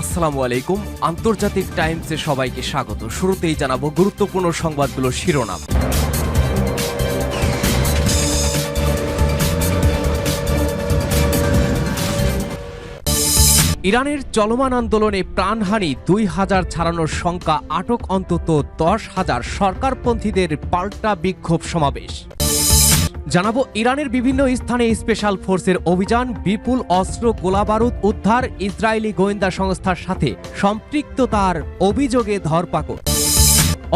আসসালামু আলাইকুম। আন্তর্জাতিক টাইমসে সবাইকে স্বাগত। শুরুতেই জানাব গুরুত্বপূর্ণ সংবাদগুলোর শিরোনাম। ইরানের চলমান আন্দোলনে প্রাণহানি, দুই হাজার ছাড়ানোর সংখ্যা আটক অন্তত দশ হাজার সরকারপন্থীদের পাল্টা বিক্ষোভ সমাবেশ। জানাব, ইরানের বিভিন্ন স্থানে স্পেশাল ফোর্সের অভিযান, বিপুল অস্ত্র গোলাবারুদ উদ্ধার, ইসরায়েলি গোয়েন্দা সংস্থার সাথে সম্পৃক্ততার অভিযোগে ধরপাকড়।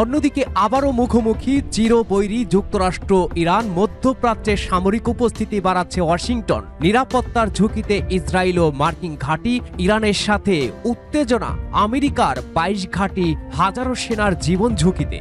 অন্যদিকে আবারও মুখোমুখি চিরবৈরী যুক্তরাষ্ট্র, ইরান, মধ্যপ্রাচ্যে সামরিক উপস্থিতি বাড়াচ্ছে ওয়াশিংটন। নিরাপত্তার ঝুঁকিতে ইসরায়েল ও মার্কিন ঘাঁটি ইরানের সাথে উত্তেজনা, আমেরিকার বাইশ ঘাঁটি হাজারো সেনার জীবন ঝুঁকিতে।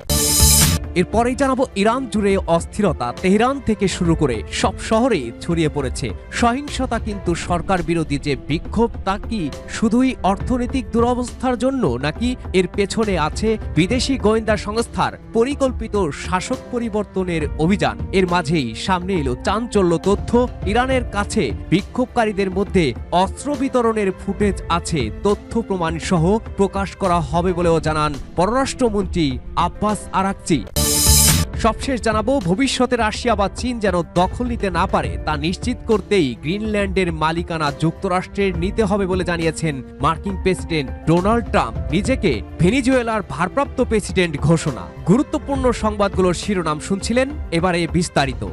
এরপরেই জানাব ইরান জুড়ে অস্থিরতা। তেহরান থেকে শুরু করে সব শহরে ছড়িয়ে পড়েছে। সহিংসতা কিন্তু সরকার বিরোধী যে বিক্ষোভ, তা কি শুধুই অর্থনৈতিক দুরবস্থার জন্য, নাকি এর পেছনে আছে বিদেশি গোয়েন্দা সংস্থার পরিকল্পিত শাসক পরিবর্তনের অভিযান? এর মাঝেই সামনে এলো চাঞ্চল্য তথ্য। ইরানের কাছে বিক্ষোভকারীদের মধ্যে অস্ত্র বিতরণের ফুটেজ আছে, তথ্য প্রমাণ সহ প্রকাশ করা হবে বলেও জানান পররাষ্ট্রমন্ত্রী আব্বাস আরাকচি। সবশেষ জানাব ভবিষ্যতে রাশিয়া বা চীন যেন দখল নিতে না পারে, তা নিশ্চিত করতেই গ্রিনল্যান্ডের মালিকানা যুক্তরাষ্ট্রের নিতে হবে বলে জানিয়েছেন মার্কিন প্রেসিডেন্ট ডোনাল্ড ট্রাম্প। নিজেকে ভেনিজুয়েলার ভারপ্রাপ্ত প্রেসিডেন্ট ঘোষণা। গুরুত্বপূর্ণ সংবাদগুলোর শিরোনাম শুনছিলেন এবারে বিস্তারিত।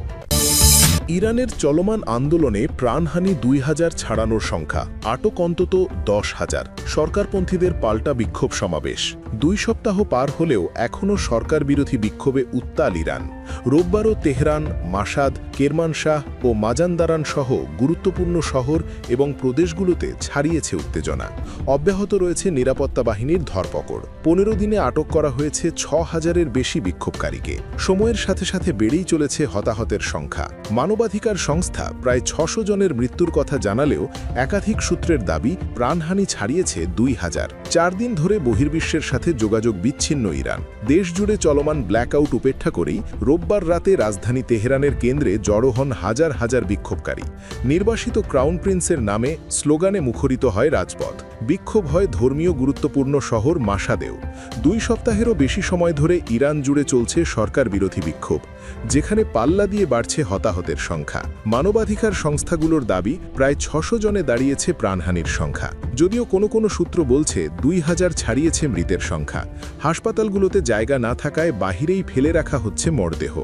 ইরানের চলমান আন্দোলনে প্রাণহানি দুই হাজার ছাড়ানোর সংখ্যা, আটক অন্তত দশ হাজার। সরকারপন্থীদের পাল্টা বিক্ষোভ সমাবেশ। দুই সপ্তাহ পার হলেও এখনও সরকার বিরোধী বিক্ষোভে উত্তাল ইরান। রোববারও তেহরান, মাসাদ কেরমানশাহ ও মাজানদারান সহ গুরুত্বপূর্ণ শহর এবং প্রদেশগুলোতে ছাড়িয়েছে উত্তেজনা। অব্যাহত রয়েছে নিরাপত্তা বাহিনীর ধরপকড়। পনেরো দিনে আটক করা হয়েছে ছ হাজারের বেশি বিক্ষোভকারীকে। সময়ের সাথে সাথে বেড়েই চলেছে হতাহতের সংখ্যা। মানবাধিকার সংস্থা প্রায় ছশো জনের মৃত্যুর কথা জানালেও একাধিক সূত্রের দাবি, প্রাণহানি ছাড়িয়েছে দুই হাজার। চার দিন ধরে বহির্বিশ্বের সাথে যোগাযোগ বিচ্ছিন্ন ইরান। দেশ জুড়ে চলমান ব্ল্যাকআউট উপেক্ষা করেই রোববার রাতে রাজধানী তেহরানের কেন্দ্রে জড়ো হন হাজার হাজার বিক্ষোভকারী। নির্বাসিত ক্রাউন প্রিন্সের নামে স্লোগানে মুখরিত হয় রাজপথ। বিক্ষোভ হয় ধর্মীয় গুরুত্বপূর্ণ শহর মাসাদেও। দুই সপ্তাহেরও বেশি সময় ধরে ইরান জুড়ে চলছে সরকার বিরোধী বিক্ষোভ, যেখানে পাল্লা দিয়ে বাড়ছে হতাহতের সংখ্যা। মানবাধিকার সংস্থাগুলোর দাবি, প্রায় ছশো জনে দাঁড়িয়েছে প্রাণহানির সংখ্যা। যদিও কোনো কোনো সূত্র বলছে, দুই হাজার ছাড়িয়েছে মৃতের সংখ্যা। হাসপাতালগুলোতে জায়গা না থাকায় বাহিরেই ফেলে রাখা হচ্ছে মরদেহ।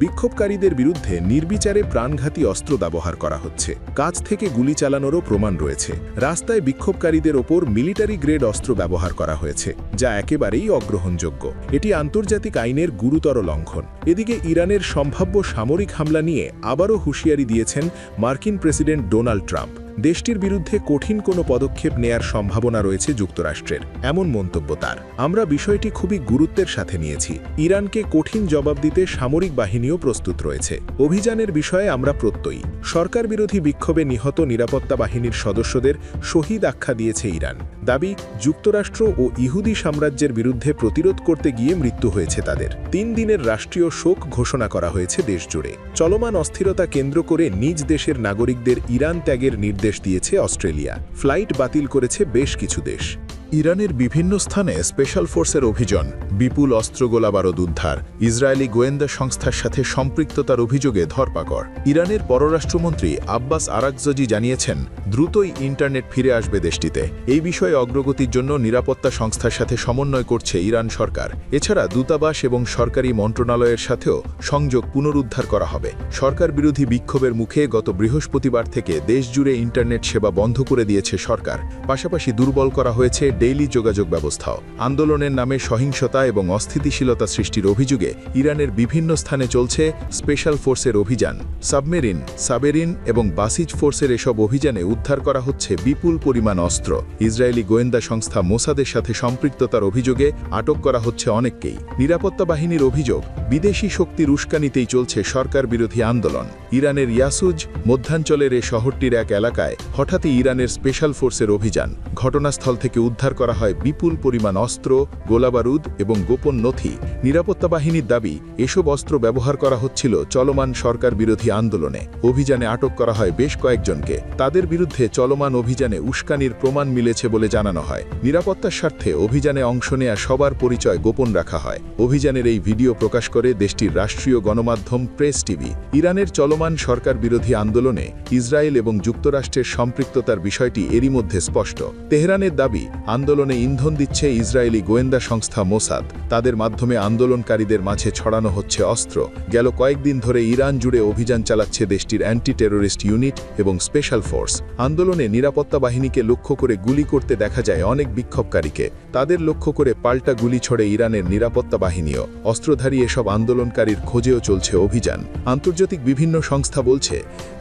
বিক্ষোভকারীদের বিরুদ্ধে নির্বিচারে প্রাণঘাতী অস্ত্র ব্যবহার করা হচ্ছে। কাছ থেকে গুলি চালানোরও প্রমাণ রয়েছে। রাস্তায় বিক্ষোভকারীদের ওপর মিলিটারি গ্রেড অস্ত্র ব্যবহার করা হয়েছে, যা একেবারেই অগ্রহণযোগ্য। এটি আন্তর্জাতিক আইনের গুরুতর লঙ্ঘন। এদিকে ইরানের সম্ভাব্য সামরিক হামলা নিয়ে আবারও হুঁশিয়ারি দিয়েছেন মার্কিন প্রেসিডেন্ট ডোনাল্ড ট্রাম্প। দেশটির বিরুদ্ধে কঠিন কোনো পদক্ষেপ নেয়ার সম্ভাবনা রয়েছে যুক্তরাষ্ট্রের, এমন মন্তব্য তার। আমরা বিষয়টি খুবই গুরুত্বের সাথে নিয়েছি। ইরানকে কঠিন জবাব দিতে সামরিক বাহিনীও প্রস্তুত রয়েছে। অভিযানের বিষয়ে আমরা প্রত্যয়ী। সরকার বিরোধী বিক্ষোভে নিহত নিরাপত্তা বাহিনীর সদস্যদের শহীদ আখ্যা দিয়েছে ইরান। দাবি, যুক্তরাষ্ট্র ও ইহুদি সাম্রাজ্যের বিরুদ্ধে প্রতিরোধ করতে গিয়ে মৃত্যু হয়েছে তাদের। তিন দিনের রাষ্ট্রীয় শোক ঘোষণা করা হয়েছে দেশজুড়ে। চলমান অস্থিরতা কেন্দ্র করে নিজ দেশের নাগরিকদের ইরান ত্যাগের নির্দেশ দিয়েছে অস্ট্রেলিয়া। ফ্লাইট বাতিল করেছে বেশ কিছু দেশ। ইরানের বিভিন্ন স্থানে স্পেশাল ফোর্সের অভিযান, বিপুল অস্ত্র গোলাবারদ উদ্ধার, ইসরায়েলি গোয়েন্দা সংস্থার সাথে সম্পৃক্ততার অভিযোগে ধরপাকড়। ইরানের পররাষ্ট্রমন্ত্রী আব্বাস আরাকজজি জানিয়েছেন, দ্রুতই ইন্টারনেট ফিরে আসবে দেশটিতে। এই বিষয়ে অগ্রগতির জন্য নিরাপত্তা সংস্থার সাথে সমন্বয় করছে ইরান সরকার। এছাড়া দূতাবাস এবং সরকারি মন্ত্রণালয়ের সাথেও সংযোগ পুনরুদ্ধার করা হবে। সরকার বিরোধী বিক্ষোভের মুখে গত বৃহস্পতিবার থেকে দেশজুড়ে ইন্টারনেট সেবা বন্ধ করে দিয়েছে সরকার। পাশাপাশি দুর্বল করা হয়েছে ডেইলি যোগাযোগ ব্যবস্থাও। আন্দোলনের নামে সহিংসতা এবং অস্থিতিশীলতা সৃষ্টির অভিযোগে ইরানের বিভিন্ন স্থানে চলছে স্পেশাল ফোর্সের অভিযান। সাবমেরিন, সাবেরিন এবং বাসিজ ফোর্সের এসব অভিযানে উদ্ধার করা হচ্ছে বিপুল পরিমাণ অস্ত্র। ইসরায়েলি গোয়েন্দা সংস্থা মোসাদের সাথে সম্পৃক্ততার অভিযোগে আটক করা হচ্ছে অনেককেই। নিরাপত্তা বাহিনীর অভিযোগ, বিদেশি শক্তির উস্কানিতেই চলছে সরকার বিরোধী আন্দোলন। ইরানের ইয়াসুজ মধ্যাঞ্চলের এ শহরটির এক এলাকায় হঠাৎই ইরানের স্পেশাল ফোর্সের অভিযান। ঘটনাস্থল থেকে উদ্ধার করা হয় বিপুল পরিমাণ অস্ত্র, গোলাবারুদ এবং গোপন নথি। নিরাপত্তা বাহিনীর দাবি, এসব অস্ত্র ব্যবহার করা হচ্ছিল চলমান সরকার বিরোধী আন্দোলনে। অভিযানে আটক করা হয় বেশ কয়েকজনকে। তাদের বিরুদ্ধে চলমান অভিযানে উস্কানির প্রমাণ মিলেছে বলে জানানো হয়। নিরাপত্তার স্বার্থে অভিযানে অংশ নেয়া সবার পরিচয় গোপন রাখা হয়। অভিযানের এই ভিডিও প্রকাশ করে দেশটির রাষ্ট্রীয় গণমাধ্যম প্রেস টিভি। ইরানের চলমান সরকার বিরোধী আন্দোলনে ইসরায়েল এবং যুক্তরাষ্ট্রের সম্পৃক্ততার বিষয়টি এরই মধ্যে স্পষ্ট। তেহরানের দাবি, আন্দোলনে ইন্ধন দিচ্ছে ইসরায়েলি গোয়েন্দা সংস্থা মোসাদ। তাদের মাধ্যমে আন্দোলনকারীদের মাঝে ছড়ানো হচ্ছে অস্ত্র। গেল কয়েকদিন ধরে ইরান জুড়ে অভিযান চালাচ্ছে দেশটির অ্যান্টি টেরোরিস্ট ইউনিট এবং স্পেশাল ফোর্স। আন্দোলনে নিরাপত্তা বাহিনীকে লক্ষ্য করে গুলি করতে দেখা যায় অনেক বিক্ষোভকারীকে। তাদের লক্ষ্য করে পাল্টা গুলি ছড়ে ইরানের নিরাপত্তা বাহিনীও। অস্ত্রধারী এসব আন্দোলনকারীর খোঁজেও চলছে অভিযান। আন্তর্জাতিক বিভিন্ন সংস্থা বলছে,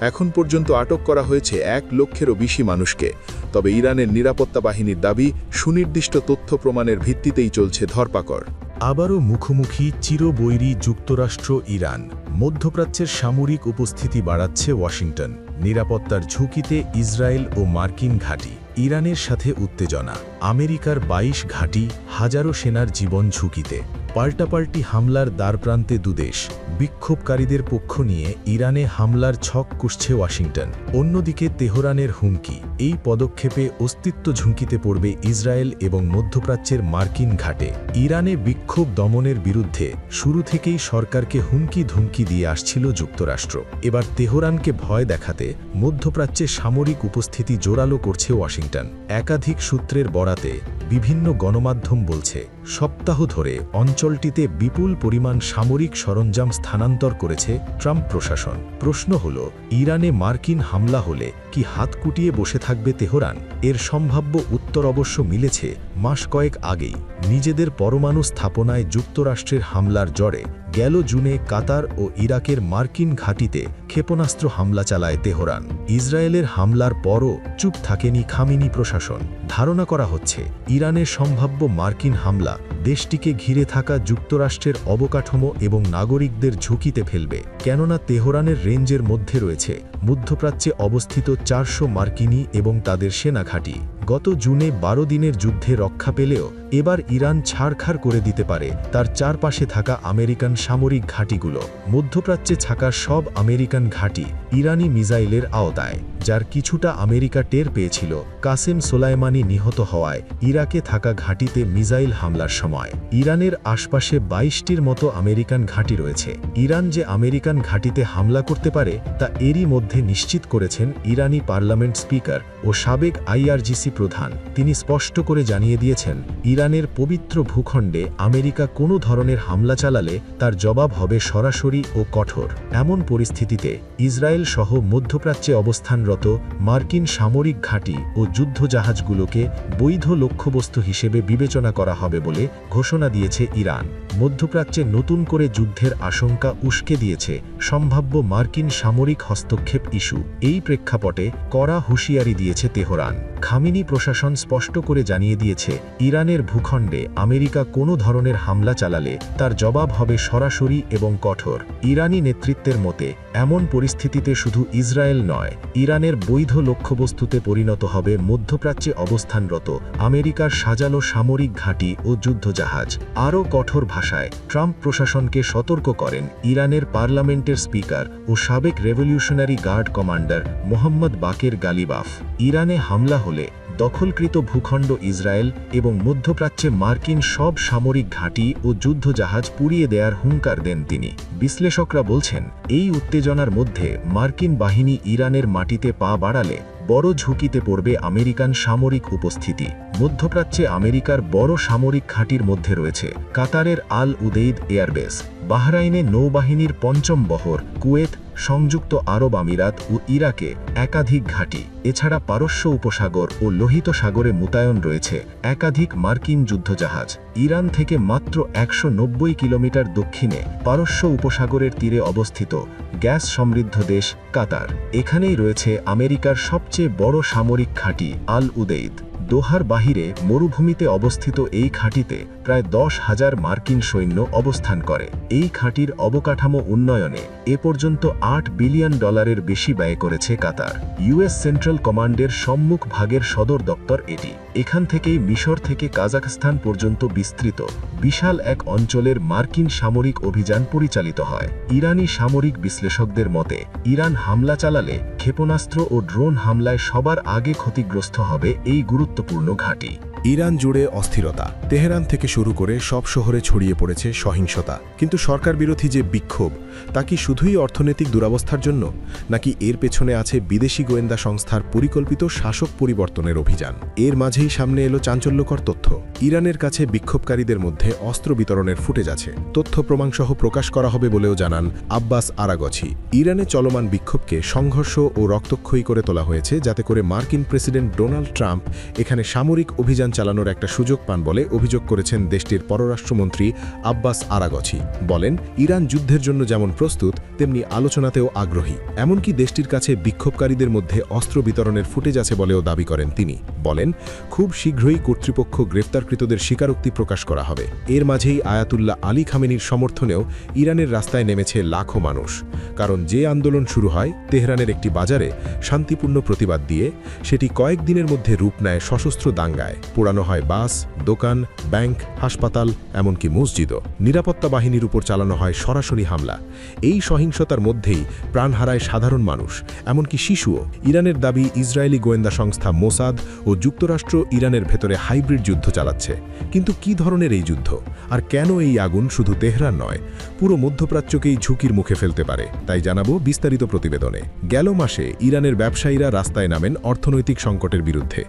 এখন পর্যন্ত আটক করা হয়েছে এক লক্ষেরও বেশি মানুষকে। তবে ইরানের নিরাপত্তা বাহিনীর দাবি, সুনির্দিষ্ট তথ্য প্রমাণের ভিত্তিতেই চলছে ধরপাকড়। আবারও মুখোমুখি চিরবৈরী যুক্তরাষ্ট্র, ইরান। মধ্যপ্রাচ্যের সামরিক উপস্থিতি বাড়াচ্ছে ওয়াশিংটন। নিরাপত্তার ঝুঁকিতে ইসরায়েল ও মার্কিন ঘাঁটি। ইরানের সাথে উত্তেজনা। আমেরিকার ২২ ঘাঁটি, হাজারো সেনার জীবন ঝুঁকিতে। পাল্টাপাল্টি হামলার দ্বারপ্রান্তে দুদেশ বিক্ষোভকারীদের পক্ষ নিয়ে ইরানে হামলার ছক কুষছে ওয়াশিংটন। অন্যদিকে তেহরানের হুমকি, এই পদক্ষেপে অস্তিত্ব ঝুঁকিতে পড়বে ইসরায়েল এবং মধ্যপ্রাচ্যের মার্কিন ঘাটে। ইরানে বিক্ষোভ দমনের বিরুদ্ধে শুরু থেকেই সরকারকে হুমকি ধুমকি দিয়ে আসছিল যুক্তরাষ্ট্র। এবার তেহরানকে ভয় দেখাতে মধ্যপ্রাচ্যে সামরিক উপস্থিতি জোরালো করছে ওয়াশিংটন। একাধিক সূত্রের বরাতে বিভিন্ন গণমাধ্যম বলছে সপ্তাহ ধরে অঞ্চলটিতে বিপুল পরিমাণ সামরিক সরঞ্জাম স্থানান্তর করেছে ট্রাম্প প্রশাসন। প্রশ্ন হল, ইরানে মার্কিন হামলা হলে কি হাত কুটিয়ে বসে থাকবে তেহরান? এর সম্ভাব্য উত্তর অবশ্য মিলেছে। মাস কয়েক আগেই নিজেদের পরমাণু স্থাপনায় যুক্তরাষ্ট্রের হামলার জড়ে গেল জুনে কাতার ও ইরাকের মার্কিন ঘাঁটিতে ক্ষেপণাস্ত্র হামলা চালায় তেহরান। ইসরায়েলের হামলার পরও চুপ থাকেনি খামিনি প্রশাসন। ধারণা করা হচ্ছে, ইরানের সম্ভাব্য মার্কিন হামলা দেশটিকে ঘিরে থাকা যুক্তরাষ্ট্রের অবকাঠামো এবং নাগরিকদের ঝুঁকিতে ফেলবে। কেননা তেহরানের রেঞ্জের মধ্যে রয়েছে, মধ্যপ্রাচ্যে অবস্থিত চারশো মার্কিনি এবং তাদের সেনা ঘাঁটি গত জুনে বারো দিনের যুদ্ধে রক্ষা পেলেও এবার ইরান ছাড়খাড় করে দিতে পারে। তার চারপাশে থাকা আমেরিকান সামরিক ঘাঁটিগুলো। মধ্যপ্রাচ্যে থাকা সব আমেরিকান ঘাঁটি ইরানি মিসাইলের আওতায়, যার কিছুটা আমেরিকা টের পেয়েছিল। কাসেম সোলাইমানি নিহত হওয়ায় ইরাকে থাকা ঘাঁটিতে মিসাইল হামলার সময়। ইরানের আশপাশে বাইশটির মতো আমেরিকান ঘাঁটি রয়েছে। ইরান যে আমেরিকান ঘাঁটিতে হামলা করতে পারে, তা এরই মধ্যে নিশ্চিত করেছেন ইরানি পার্লামেন্ট স্পিকার ও সাবেক আইআরজিসি প্রধান। তিনি স্পষ্ট করে জানিয়ে দিয়েছেন ইরানের পবিত্র ভূখণ্ডে আমেরিকা কোনো ধরনের হামলা চালালে তার জবাব হবে সরাসরি ও কঠোর। এমন পরিস্থিতিতে ইসরায়েল সহ মধ্যপ্রাচ্যে অবস্থানরত মার্কিন সামরিক ঘাঁটি ও যুদ্ধজাহাজগুলোকে বৈধ লক্ষ্যবস্তু হিসেবে বিবেচনা করা হবে বলে ঘোষণা দিয়েছে ইরান। মধ্যপ্রাচ্যে নতুন করে যুদ্ধের আশঙ্কা উস্কে দিয়েছে সম্ভাব্য মার্কিন সামরিক হস্তক্ষেপ ইস্যু। এই প্রেক্ষাপটে কড়া হুঁশিয়ারি দিয়েছে তেহরান। খামিনি প্রশাসন স্পষ্ট করে জানিয়ে দিয়েছে, ইরানের ভূখণ্ডে আমেরিকা কোনো ধরনের হামলা চালালে তার জবাব হবে সরাসরি এবং কঠোর। ইরানি নেতৃত্বের মতে, এমন পরিস্থিতিতে শুধু ইসরায়েল নয়, ইরানের বৈধ লক্ষ্যবস্তুতে পরিণত হবে মধ্যপ্রাচ্যে অবস্থানরত আমেরিকার সাজালো সামরিক ঘাঁটি ও যুদ্ধজাহাজ। আরও কঠোর ভাষায়, ট্রাম্প প্রশাসনকে সতর্ক করেন ইরানের পার্লামেন্টের স্পিকার ও সাবেক revolutionary guard commander Mohammad Bagher Ghalibaf. ইরানে হামলা হলে দখলকৃত ভূখণ্ড ইসরায়েল এবং মধ্যপ্রাচ্যে মার্কিন সব সামরিক ঘাঁটি ও যুদ্ধজাহাজ পুড়িয়ে দেয়ার হুঙ্কার দেন তিনি। বিশ্লেষকরা বলছেন, এই উত্তেজনার মধ্যে মার্কিন বাহিনী ইরানের মাটিতে পা বাড়ালে বড় ঝুঁকিতে পড়বে আমেরিকান সামরিক উপস্থিতি। মধ্যপ্রাচ্যে আমেরিকার বড় সামরিক ঘাঁটির মধ্যে রয়েছে কাতারের আল উদেইদ এয়ারবেস, বাহরাইনে নৌবাহিনীর পঞ্চম বহর, কুয়েত সংযুক্ত আরব আমিরাত ও ইরাকে একাধিক ঘাঁটি, এছাড়া পারস্য উপসাগর ও লোহিত সাগরে মোতায়েন রয়েছে একাধিক মার্কিন যুদ্ধজাহাজ। ইরান থেকে মাত্র একশো নব্বই কিলোমিটার দক্ষিণে পারস্য উপসাগরের তীরে অবস্থিত গ্যাস সমৃদ্ধ দেশ কাতার। এখানেই রয়েছে আমেরিকার সবচেয়ে বড় সামরিক ঘাঁটি আল উদেইদ দোহার বাহিরে মরুভূমিতে অবস্থিত এই ঘাঁটিতে প্রায় দশ হাজার মার্কিন সৈন্য অবস্থান করে। এই ঘাঁটির অবকাঠামো উন্নয়নে এ পর্যন্ত আট বিলিয়ন ডলারের বেশি ব্যয় করেছে কাতার। ইউএস সেন্ট্রাল কমান্ডের সম্মুখ ভাগের সদর দপ্তর এটি। এখান থেকেই মিশর থেকে কাজাখস্তান পর্যন্ত বিস্তৃত বিশাল এক অঞ্চলের মার্কিন সামরিক অভিযান পরিচালিত হয়। ইরানি সামরিক বিশ্লেষকদের মতে, ইরান হামলা চালালে ক্ষেপণাস্ত্র ও ড্রোন হামলায় সবার আগে ক্ষতিগ্রস্ত হবে এই গুরুত্বপূর্ণ ঘাঁটি। ইরান জুড়ে অস্থিরতা। তেহরান থেকে শুরু করে সব শহরে ছড়িয়ে পড়েছে সহিংসতা। কিন্তু সরকার বিরোধী যে বিক্ষোভ, তা কি শুধুই অর্থনৈতিক দুরবস্থার জন্য? নাকি এর পেছনে আছে বিদেশি গোয়েন্দা সংস্থার পরিকল্পিত শাসক পরিবর্তনের অভিযান? এর মাঝেই সামনে এলো চাঞ্চল্যকর তথ্য। ইরানের কাছে বিক্ষোভকারীদের মধ্যে অস্ত্র বিতরণের ফুটেজ আছে। তথ্য প্রমাণসহ প্রকাশ করা হবে বলেও জানান আব্বাস আরাগছি ইরানে চলমান বিক্ষোভকে সংঘর্ষ ও রক্তক্ষয়ী করে তোলা হয়েছে, যাতে করে মার্কিন প্রেসিডেন্ট ডোনাল্ড ট্রাম্প এখানে সামরিক অভিযান চালানোর একটা সুযোগ পান বলে অভিযোগ করেছেন দেশটির পররাষ্ট্রমন্ত্রী আব্বাস আরাগছি বলেন, ইরান যুদ্ধের জন্য যেমন প্রস্তুত, তেমনি আলোচনাতেও আগ্রহী। এমনকি দেশটির কাছে বিক্ষোভকারীদের মধ্যে অস্ত্র বিতরণের ফুটেজ আছে বলেও দাবি করেন তিনি। বলেন, খুব শীঘ্রই কর্তৃপক্ষ গ্রেফতারকৃতদের স্বীকারোক্তি প্রকাশ করা হবে। এর মাঝেই আয়াতুল্লাহ আলী খামেনির সমর্থনেও ইরানের রাস্তায় নেমেছে লাখো মানুষ। কারণ যে আন্দোলন শুরু হয় তেহরানের একটি বাজারে শান্তিপূর্ণ প্রতিবাদ দিয়ে, সেটি কয়েকদিনের মধ্যে রূপ নেয় সশস্ত্র দাঙ্গায়। পোড়ানো হয় বাস, দোকান, ব্যাংক, হাসপাতাল, এমনকি মসজিদও। নিরাপত্তা বাহিনীর উপর চালানো হয় সরাসরি হামলা। এই সহিংসতার মধ্যেই প্রাণ হারায় সাধারণ মানুষ, এমনকি শিশুও। ইরানের দাবি, ইসরায়েলি গোয়েন্দা সংস্থা মোসাদ ও যুক্তরাষ্ট্র ইরানের ভেতরে হাইব্রিড যুদ্ধ চালাচ্ছে। কিন্তু কি ধরনের এই যুদ্ধ? আর কেন এই আগুন শুধু তেহরান নয়? পুরো মধ্যপ্রাচ্যকেই ঝুঁকির মুখে ফেলতে পারে, তাই জানাব বিস্তারিত প্রতিবেদনে। গেল মাসে ইরানের ব্যবসায়ীরা রাস্তায় নামেন অর্থনৈতিক সংকটের বিরুদ্ধে।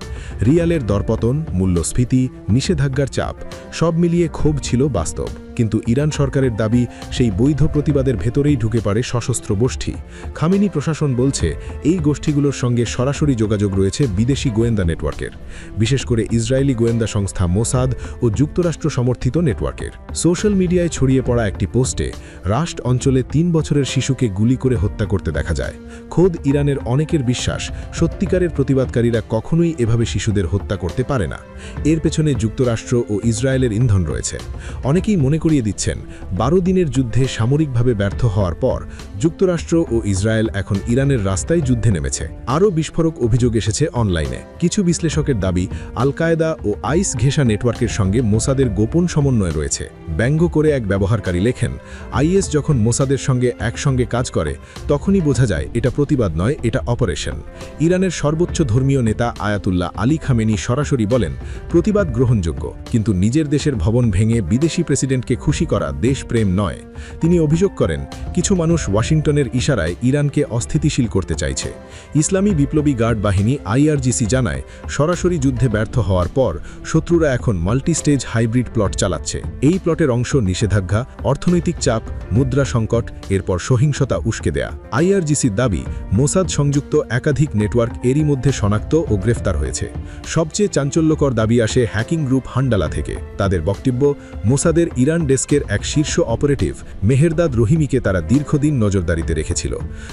রিয়ালের দরপতন মূল্যস্ফীতি নিষেধাজ্ঞার চাপ সব মিলিয়ে ক্ষোভ ছিল বাস্তব। কিন্তু ইরান সরকারের দাবি সেই বৈধ প্রতিবাদের ভেতরেই ঢুকে পড়ে সশস্ত্র গোষ্ঠী। খামিনি প্রশাসন বলছে, এই গোষ্ঠীগুলোর সঙ্গে সরাসরি যোগাযোগ রয়েছে বিদেশি গোয়েন্দা নেটওয়ার্কের। বিশেষ করে ইসরায়েলি গোয়েন্দা সংস্থা মোসাদ ও যুক্তরাষ্ট্র সমর্থিত নেটওয়ার্কের। সোশ্যাল মিডিয়ায় ছড়িয়ে পড়া একটি পোস্টে, রাষ্ট্র অঞ্চলে তিন বছরের শিশুকে গুলি করে হত্যা করতে দেখা যায়। খোদ ইরানের অনেকের বিশ্বাস, সত্যিকারের প্রতিবাদকারীরা কখনোই এভাবে শিশুদের হত্যা করতে পারে না। এর পেছনে যুক্তরাষ্ট্র ও ইসরায়েলের ইন্ধন রয়েছে। অনেকেই মনে করিয়ে দিচ্ছেন। বারো দিনের যুদ্ধে সামরিকভাবে ব্যর্থ হওয়ার পর যুক্তরাষ্ট্র ও ইসরায়েল এখন ইরানের রাস্তায় যুদ্ধে নেমেছে। আরও বিস্ফোরক অভিযোগ এসেছে অনলাইনে। কিছু বিশ্লেষকের দাবি আল কায়দা ও আইস ঘেঁষা নেটওয়ার্কের সঙ্গে মোসাদের গোপন সমন্বয় রয়েছে। ব্যঙ্গ করে এক ব্যবহারকারী লেখেন, আইএস যখন মোসাদের সঙ্গে একসঙ্গে কাজ করে, তখনই বোঝা যায় এটা প্রতিবাদ নয়, এটা অপারেশন। ইরানের সর্বোচ্চ ধর্মীয় নেতা আয়াতুল্লাহ আলী খামেনি সরাসরি বলেন, প্রতিবাদ গ্রহণযোগ্য। কিন্তু নিজের দেশের ভবন ভেঙে বিদেশি প্রেসিডেন্টকে খুশি করা দেশপ্রেম নয়। তিনি অভিযোগ করেন, কিছু মানুষ ওয়াশিংটনের ইশারায় ইরানকে অস্থিতিশীল করতে চাইছে। ইসলামী বিপ্লবী গার্ড বাহিনী আইআরজিসি জানায়, সরাসরি যুদ্ধে ব্যর্থ হওয়ার পর শত্রুরা এখন মাল্টিস্টেজ হাইব্রিড প্লট চালাচ্ছে। এই প্লটের অংশ নিষেধাজ্ঞা, অর্থনৈতিক চাপ, মুদ্রা সংকট, এরপর সহিংসতা উস্কে দেয়া। আইআরজিসির দাবি, মোসাদ সংযুক্ত একাধিক নেটওয়ার্ক এরই মধ্যে শনাক্ত ও গ্রেফতার হয়েছে। সবচেয়ে চাঞ্চল্যকর দাবি আসে হ্যাকিং গ্রুপ হান্ডালা থেকে। তাদের বক্তব্য, মোসাদের ইরান ডেস্কের এক শীর্ষ অপারেটিভ মেহেরদাদ রহিমিকে তারা দীর্ঘদিন নজরদারিতে রেখেছিল।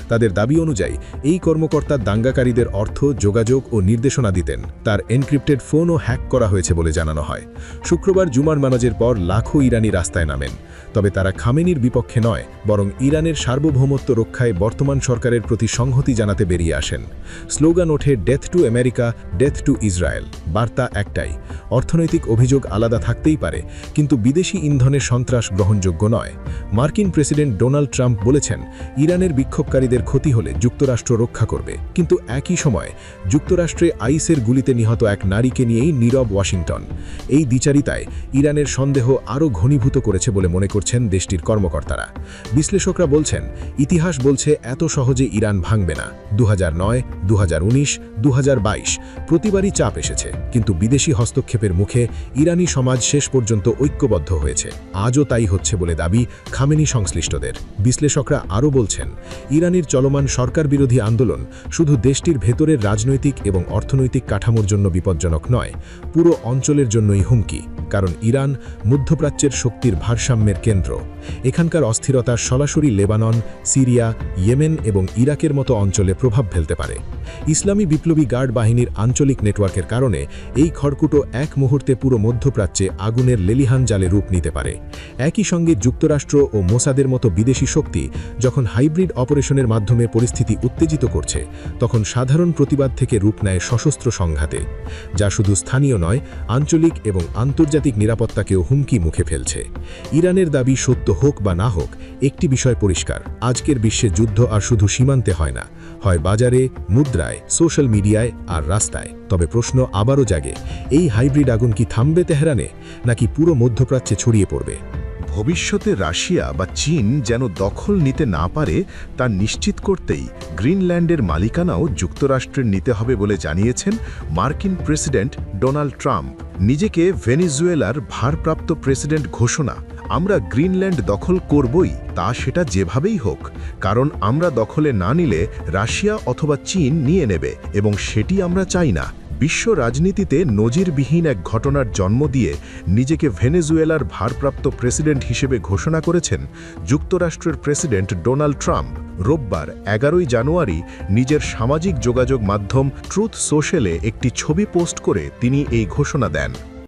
তাদের দাবি অনুযায়ী, এই কর্মকর্তা দাঙ্গাকারীদের অর্থ, যোগাযোগ ও নির্দেশনা দিতেন। তার এনক্রিপ্টেড ফোনও হ্যাক করা হয়েছে বলে জানানো হয়। শুক্রবার জুমার মানাজের পর লাখো ইরানি রাস্তায় নামেন। তবে তারা খামেনির বিপক্ষে নয়, বরং ইরানের সার্বভৌমত্ব রক্ষায় বর্তমান সরকারের প্রতি সংহতি জানাতে বেরিয়ে আসেন। স্লোগান ওঠে death to America death to Israel বার্তা একটাই, অর্থনৈতিক অভিযোগ আলাদা থাকতেই পারে, কিন্তু বিদেশি ইন্ধনের সন্ত্রাস গ্রহণযোগ্য নয়। মার্কিন প্রেসিডেন্ট ডোনাল্ড ট্রাম্প বলেছেন, ইরানের বিক্ষোভকারীদের ক্ষতি হলে যুক্তরাষ্ট্র রক্ষা করবে। কিন্তু একই সময়, যুক্তরাষ্ট্রে আইসের গুলিতে নিহত এক নারীকে নিয়েই নীরব ওয়াশিংটন। এই দ্বিচারিতায় ইরানের সন্দেহ আরও ঘনীভূত করেছে বলে মনে করছেন দেশটির কর্মকর্তারা। বিশ্লেষকরা বলছেন, ইতিহাস বলছে এত সহজে ইরান ভাঙবে না। দু হাজার নয় দু হাজার উনিশ দু প্রতিবারই চাপ এসেছে। কিন্তু বিদেশি হস্তক্ষেপের মুখে ইরানি সমাজ শেষ পর্যন্ত ঐক্যবদ্ধ হয়েছে। আজও তাই হচ্ছে বলে দাবি খামেনি সংশ্লিষ্টদের। বিশ্লেষকরা আরও বলছেন, ইরানের চলমান সরকার বিরোধী আন্দোলন শুধু দেশটির ভেতরের রাজনৈতিক এবং অর্থনৈতিক কাঠামোর জন্য বিপজ্জনক নয়, পুরো অঞ্চলের জন্যই হুমকি, কারণ ইরান মধ্যপ্রাচ্যের শক্তির ভারসাম্যের কেন্দ্র। এখানকার অস্থিরতা সরাসরি লেবানন, সিরিয়া, ইয়েমেন এবং ইরাকের মতো অঞ্চলে প্রভাব ফেলতে পারে। ইসলামী বিপ্লবী গার্ড বাহিনীর আঞ্চলিক নেটওয়ার্কের কারণে এই খড়কুটো এক মুহূর্তে পুরো মধ্যপ্রাচ্যে আগুনের লেলিহান জালে রূপ নিতে পারে। একই সঙ্গে যুক্তরাষ্ট্র ও মোসাদের মতো বিদেশি শক্তি যখন হাইব্রিড অপারেশনের মাধ্যমে পরিস্থিতি উত্তেজিত করছে, তখন সাধারণ প্রতিবাদ থেকে রূপ নেয় সশস্ত্র সংঘাতে, যা শুধু স্থানীয় নয়, আঞ্চলিক এবং আন্তর্জাতিক নিরাপত্তাকেও হুমকি মুখে ফেলছে। ইরানের দাবি সত্য হোক বা না হোক একটি বিষয় পরিষ্কার। আজকের বিশ্বে যুদ্ধ আর শুধু সীমান্তে হয় না, হয় বাজারে, মুদ্রায়, সোশ্যাল মিডিয়ায় আর রাস্তায়। তবে প্রশ্ন আবারও জাগে, এই হাইব্রিড আগুন কি থামবে তেহরানে, নাকি পুরো মধ্যপ্রাচ্যে ছড়িয়ে পড়বে? ভবিষ্যতে রাশিয়া বা চীন যেন দখল নিতে না পারে, তা নিশ্চিত করতেই গ্রিনল্যান্ডের মালিকানাও যুক্তরাষ্ট্রের নিতে হবে বলে জানিয়েছেন মার্কিন প্রেসিডেন্ট ডোনাল্ড ট্রাম্প। নিজেকে ভেনিজুয়েলার ভারপ্রাপ্ত প্রেসিডেন্ট ঘোষণা আমরা গ্রিনল্যান্ড দখল করবই, তা সেটা যেভাবেই হোক, কারণ আমরা দখলে না নিলে রাশিয়া অথবা চীন নিয়ে নেবে, এবং সেটি আমরা চাই না। বিশ্ব রাজনীতিতে নজিরবিহীন এক ঘটনার জন্ম দিয়ে নিজেকে ভেনেজুয়েলার ভারপ্রাপ্ত প্রেসিডেন্ট হিসেবে ঘোষণা করেছেন যুক্তরাষ্ট্রের প্রেসিডেন্ট ডোনাল্ড ট্রাম্প। রোববার, এগারোই জানুয়ারি, নিজের সামাজিক যোগাযোগ মাধ্যম ট্রুথ সোশ্যালে একটি ছবি পোস্ট করে তিনি এই ঘোষণা দেন।